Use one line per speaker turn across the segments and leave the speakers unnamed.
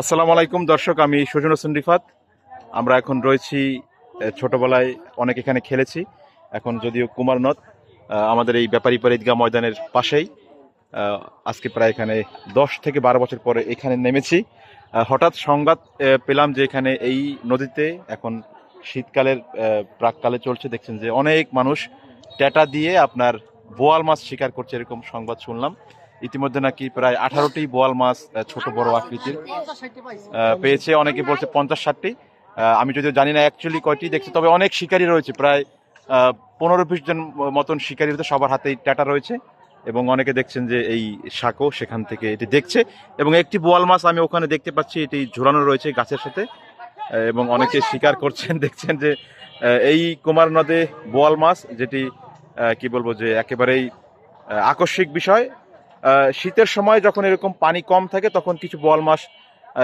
আসসালামু আলাইকুম, দর্শক, আমি সুজন হোসেন রিফাত। আমরা এখন রয়েছি ছোটবেলায় অনেক এখানে খেলেছি। এখন যদিও কুমার নদ আমাদের এই ব্যাপারী পাড়া ঈদগাহ ময়দানের পাশেই। আজকে প্রায় এখানে দশ থেকে বারো বছর পরে এখানে নেমেছি। হঠাৎ সংবাদ পেলাম যে এখানে এই নদীতে। এখন শীতকালের প্রাককালে চলছে, দেখছেন যে অনেক মানুষ ট্যাটা দিয়ে আপনার বোয়াল মাছ শিকার করছে, এরকম সংবাদ শুনলাম। ইতিমধ্যে নাকি প্রায় আঠারোটি বোয়াল মাছ ছোট বড় আকৃতির পেয়েছে অনেকে বলছে পঞ্চাশ ষাটটি। আমি যদিও জানি না অ্যাকচুয়ালি কয়টি দেখছি তবে অনেক শিকারী রয়েছে প্রায় পনেরো বিশ জন মতন শিকারী রয়েছে সবার হাতেই ট্যাটা রয়েছে এবং অনেকে দেখছেন যে এই শাকও সেখান থেকে এটি দেখছে এবং একটি বোয়াল মাছ আমি ওখানে দেখতে পাচ্ছি এটি ঝুলানো রয়েছে গাছের সাথে এবং অনেকে শিকার করছেন দেখছেন যে এই কুমার নদে বোয়াল মাছ যেটি কি বলব যে একেবারেই আকস্মিক বিষয় শীতের সময় যখন এরকম পানি কম থাকে, তখন কিছু বল মাছ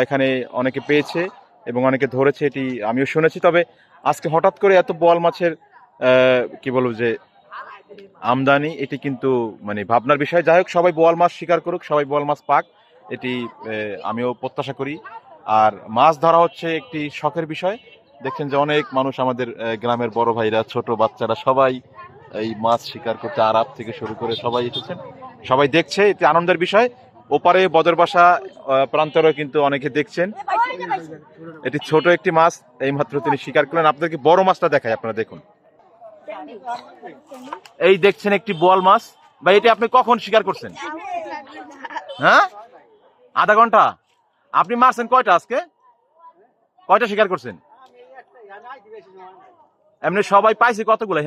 এখানে অনেকে পেয়েছে এবং অনেকে ধরেছে, এটি আমিও শুনেছি। তবে আজকে হঠাৎ করে এত বল মাছের কি বলব যে, আমদানি, এটি কিন্তু মানে ভাবনার বিষয়। যাই হোক, সবাই বোয়াল মাছ শিকার করুক, সবাই বোয়াল মাছ পাক, এটি আমিও প্রত্যাশা করি। আর মাছ ধরা হচ্ছে একটি শখের বিষয়। দেখছেন যে অনেক মানুষ আমাদের গ্রামের বড় ভাইরা, ছোট বাচ্চারা সবাই এই মাছ শিকার করতে আরব থেকে শুরু করে সবাই এসেছেন। সবাই দেখছে এটি আনন্দের বিষয়। ওপারে বদর বাসা প্রান্তরেও কিন্তু অনেকে দেখছেন। এটি ছোট একটি মাছ এই মাত্র তিনি শিকার করলেন। আপনাদেরকে বড় মাছটা দেখায় আপনারা দেখুন। এই দেখছেন একটি বোয়াল মাছ। বা এটি আপনি কখন শিকার করছেন? হ্যাঁ? আধা ঘণ্টা? আপনি মারছেন কয়টা আজকে? কয়টা শিকার করছেন? এমনি সবাই পাইছে কতগুলো আহ,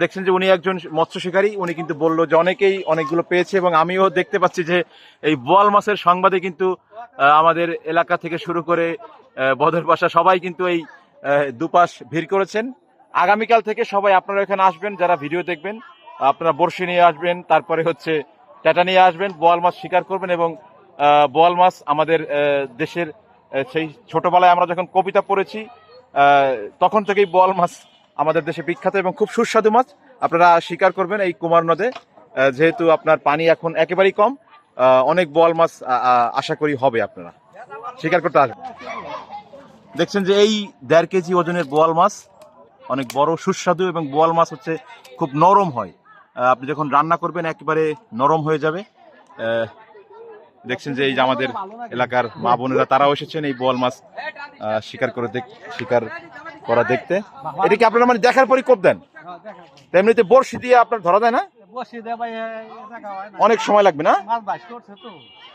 দেখছেন যে উনি একজন মৎস্য শিকারী উনি কিন্তু বলল যে অনেকেই অনেকগুলো পেয়েছে এবং আমিও দেখতে পাচ্ছি যে এই বোয়াল মাছের সংবাদে কিন্তু আমাদের এলাকা থেকে শুরু করে আহ, বদর বাসা সবাই কিন্তু এই দুপাশ ভিড় করেছেন। আগামীকাল থেকে সবাই আপনারা এখানে আসবেন যারা ভিডিও দেখবেন আপনারা বড়শি নিয়ে আসবেন তারপরে হচ্ছে টাটা নিয়ে আসবেন বোয়াল মাছ শিকার করবেন এবং বোয়াল মাছ আমাদের দেশের সেই ছোটবেলায় আমরা যখন কবিতা পড়েছি তখন থেকেই বোয়াল মাছ আমাদের দেশে বিখ্যাত এবং খুব সুস্বাদু মাছ। আপনারা শিকার করবেন এই কুমার নদে। যেহেতু আপনার পানি এখন একেবারেই কম অনেক বোয়াল মাছ আশা করি হবে আপনারা। শিকার করতে আসবেন। দেখছেন যে এই দেড় কেজি ওজনের বোয়াল মাছ, অনেক বড়, সুস্বাদু এবং বোয়াল মাছ হচ্ছে খুব নরম হয়। আপনি যখন রান্না করবেন, একেবারে নরম হয়ে যাবে। দেখছেন যে এই যে আমাদের এলাকার মা বোনেরা তারাও এসেছেন এই বোয়াল মাছ শিকার করে দেখ শিকার করা দেখতে। এটা কি আপনারা মানে দেখার পরই কোপ দেন এমনিতে বড়শি দিয়ে আপনার ধরা যায় না? অনেক সময় লাগবে না?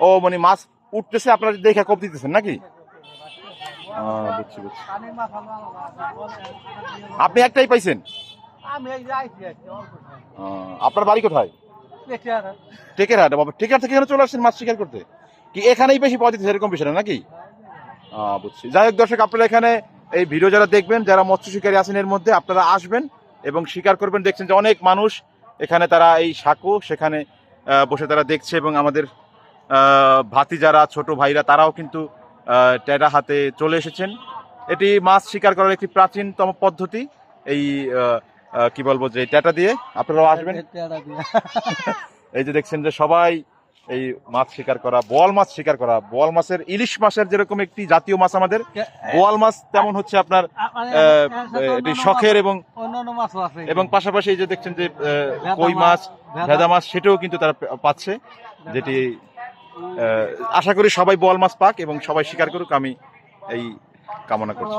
ও মানে মাছ উঠতেছে আপনারা দেখে কোপ দিতেছেন নাকি? বুঝছি বুঝছি। আপনি একটাই পাইছেন? আপনার বাড়ি কোথায়? টেকের হাট বাবা টেকের থেকে এখানে চলে আসছেন মাছ শিকার করতে? কি এখানেই বেশি পাওয়া যেতেছে এরকম বিষয় নাকি? বুঝছি। যাই হোক দর্শক, আপনারা এখানে এই ভিডিও যারা দেখবেন, যারা মৎস্য শিকারী আছেন এর মধ্যে, আপনারা আসবেন এবং শিকার করবেন। দেখছেন যে অনেক মানুষ এখানে তারা এই সাঁকো সেখানে বসে তারা দেখছে এবং আমাদের ভাতি যারা ছোট ভাইরা তারাও কিন্তু টেরা হাতে চলে এসেছেন। এটি মাছ শিকার করার একটি প্রাচীনতম পদ্ধতি। এই কি বলব যে টেটা দিয়ে আপনারাও আসবেন। এই যে দেখছেন যে সবাই এই মাছ শিকার করা বোয়াল মাছ শিকার করা বোয়াল মাছের ইলিশ মাছের যেরকম একটি জাতীয় মাছ আমাদের বোয়াল মাছ তেমন হচ্ছে আপনার এটি শখের এবং এবং পাশাপাশি এই যে দেখছেন যে কই মাছ ভেদা। মাছ সেটাও কিন্তু তারা পাচ্ছে যেটি আহ, আশা করি সবাই বোয়াল মাছ পাক এবং সবাই শিকার করুক আমি এই কামনা করছি।